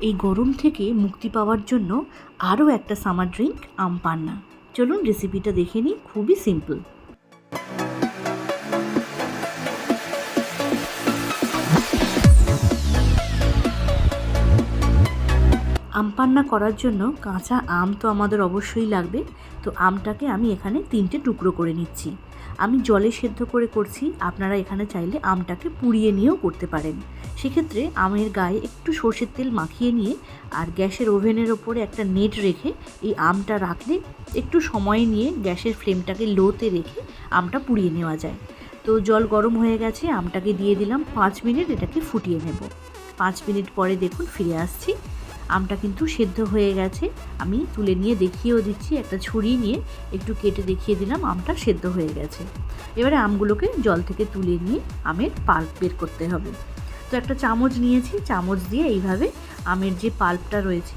এই গরম থেকে মুক্তি পাওয়ার জন্য আরও একটা সামার ড্রিঙ্ক আম পান্না চলুন রেসিপিটা দেখে নিই, খুবই সিম্পল আম পান্না করার জন্য কাঁচা আম তো আমাদের অবশ্যই লাগবে। তো আমটাকে আমি এখানে তিনটে টুকরো করে নিচ্ছি। আমি জলে সেদ্ধ করে করছি, আপনারা এখানে চাইলে আমটাকে পুড়িয়ে নিয়েও করতে পারেন। সেক্ষেত্রে আমের গায়ে একটু সর্ষের তেল মাখিয়ে নিয়ে আর গ্যাসের ওভেনের ওপরে একটা নেট রেখে এই আমটা রাখলে একটু সময় নিয়ে গ্যাসের ফ্লেমটাকে লোতে রেখে আমটা পুড়িয়ে নেওয়া যায়। তো জল গরম হয়ে গেছে, আমটাকে দিয়ে দিলাম, পাঁচ মিনিট এটাকে ফুটিয়ে নেব। পাঁচ মিনিট পরে দেখুন ফিরে আসছি। আমটা কিন্তু সেদ্ধ হয়ে গেছে। আমি তুলে নিয়ে দেখিয়েও দিচ্ছি, একটা ছুরি নিয়ে একটু কেটে দেখিয়ে দিলাম আমটা সেদ্ধ হয়ে গেছে। এবারে আমগুলোকে জল থেকে তুলে নিয়ে আমের পাল্প বের করতে হবে। তো একটা চামচ নিয়েছি, চামচ দিয়ে এইভাবে আমের যে পাল্পটা রয়েছে,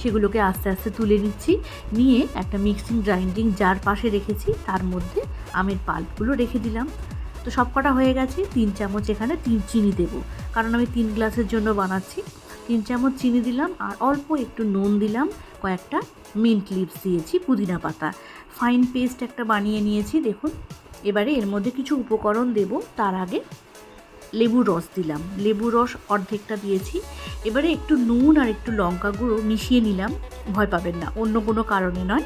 সেগুলোকে আস্তে আস্তে তুলে নিচ্ছি। নিয়ে একটা মিক্সিং, গ্রাইন্ডিং যার পাশে রেখেছি, তার মধ্যে আমের পাল্পগুলো রেখে দিলাম। তো সব কটা হয়ে গেছে, তিন চামচ এখানে তিন চিনি দেবো। কারণ আমি তিন গ্লাসের জন্য বানাচ্ছি। তিন চামচ চিনি দিলাম আর অল্প একটু নুন দিলাম। কয়েকটা মিন্ট লিভস দিয়েছি, পুদিনা পাতা। ফাইন পেস্ট একটা বানিয়ে নিয়েছি, দেখুন। এবারে এর মধ্যে কিছু উপকরণ দেব, তার আগে লেবুর রস দিলাম। লেবুর রস অর্ধেকটা দিয়েছি। এবারে একটু নুন আর একটু লঙ্কা গুঁড়ো মিশিয়ে নিলাম। ভয় পাবেন না, অন্য কোনো কারণে নয়।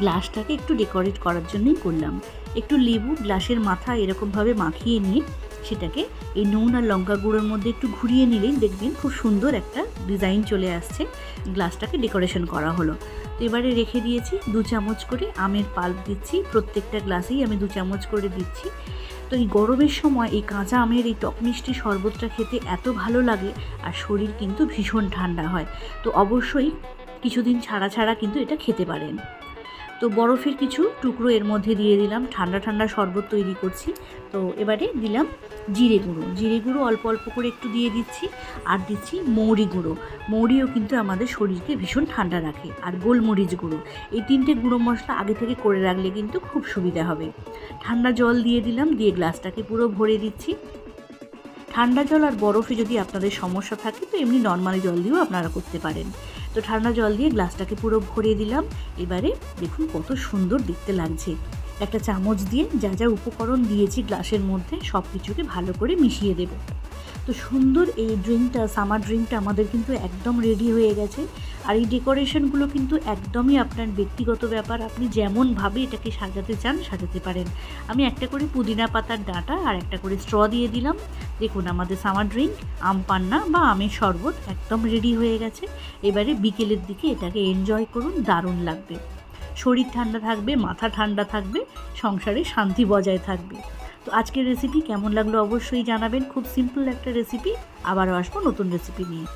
গ্লাসটাকে একটু ডেকোরেট করার জন্যই করলাম। একটু লেবু গ্লাসের মাথা এরকমভাবে মাখিয়ে নিয়ে সেটাকে এই নুন আর লঙ্কা গুঁড়োর মধ্যে একটু ঘুরিয়ে নিলেই দেখবেন খুব সুন্দর একটা ডিজাইন চলে আসছে। গ্লাসটাকে ডেকোরেশন করা হলো। তো এবারে রেখে দিয়েছি দু চামচ করে আমের পাল্প দিচ্ছি। প্রত্যেকটা গ্লাসেই আমি দু চামচ করে দিচ্ছি। তো এই গরমের সময় এই কাঁচা আমের এই টক মিষ্টি শরবতটা খেতে এত ভালো লাগে আর শরীর কিন্তু ভীষণ ঠান্ডা হয়। তো অবশ্যই কিছুদিন ছাড়া ছাড়া কিন্তু এটা খেতে পারেন। তো বরফের কিছু টুকরো এর মধ্যে দিয়ে দিলাম। ঠান্ডা ঠান্ডা শরবত তৈরি করছি। তো এবারে দিলাম জিরে গুঁড়ো। জিরে গুঁড়ো অল্প অল্প করে একটু দিয়ে দিচ্ছি আর দিচ্ছি মৌরি গুঁড়ো। মৌরিও কিন্তু আমাদের শরীরকে ভীষণ ঠান্ডা রাখে। আর গোলমরিচ গুঁড়ো। এই তিনটে গুঁড়ো মশলা আগে থেকে করে রাখলে কিন্তু খুব সুবিধা হবে। ঠান্ডা জল দিয়ে দিলাম, দিয়ে গ্লাসটাকে পুরো ভরে দিচ্ছি। ঠান্ডা জল আর বরফে যদি আপনাদের সমস্যা থাকে, তো এমনি নর্মাল জল দিয়েও আপনারা করতে পারেন। তো ঠান্ডা জল দিয়ে গ্লাসটাকে পুরো ভরিয়ে দিলাম। এবারে দেখুন কত সুন্দর দেখতে লাগছে। একটা চামচ দিয়ে যা যা উপকরণ দিয়েছি গ্লাসের মধ্যে সব কিছুকে ভালো করে মিশিয়ে দেব। তো সুন্দর এই ড্রিঙ্কটা, সামার ড্রিঙ্কটা আমাদের কিন্তু একদম রেডি হয়ে গেছে। আর এই ডেকোরেশনগুলো কিন্তু একদমই আপনার ব্যক্তিগত ব্যাপার। আপনি যেমনভাবে এটাকে সাজাতে চান, সাজাতে পারেন। আমি একটা করে পুদিনা পাতার ডাঁটা আর একটা করে স্ট্র দিয়ে দিলাম। দেখুন আমাদের সামার ড্রিঙ্ক, আম পান্না বা আমের শরবত একদম রেডি হয়ে গেছে। এবারে বিকেলের দিকে এটাকে এনজয় করুন, দারুণ লাগবে। শরীর ঠান্ডা থাকবে, মাথা ঠান্ডা থাকবে, সংসারে শান্তি বজায় থাকবে। তো আজকের রেসিপি কেমন লাগল অবশ্যই জানাবেন। খুব সিম্পল একটা রেসিপি আবারও আসব নতুন রেসিপি নিয়ে।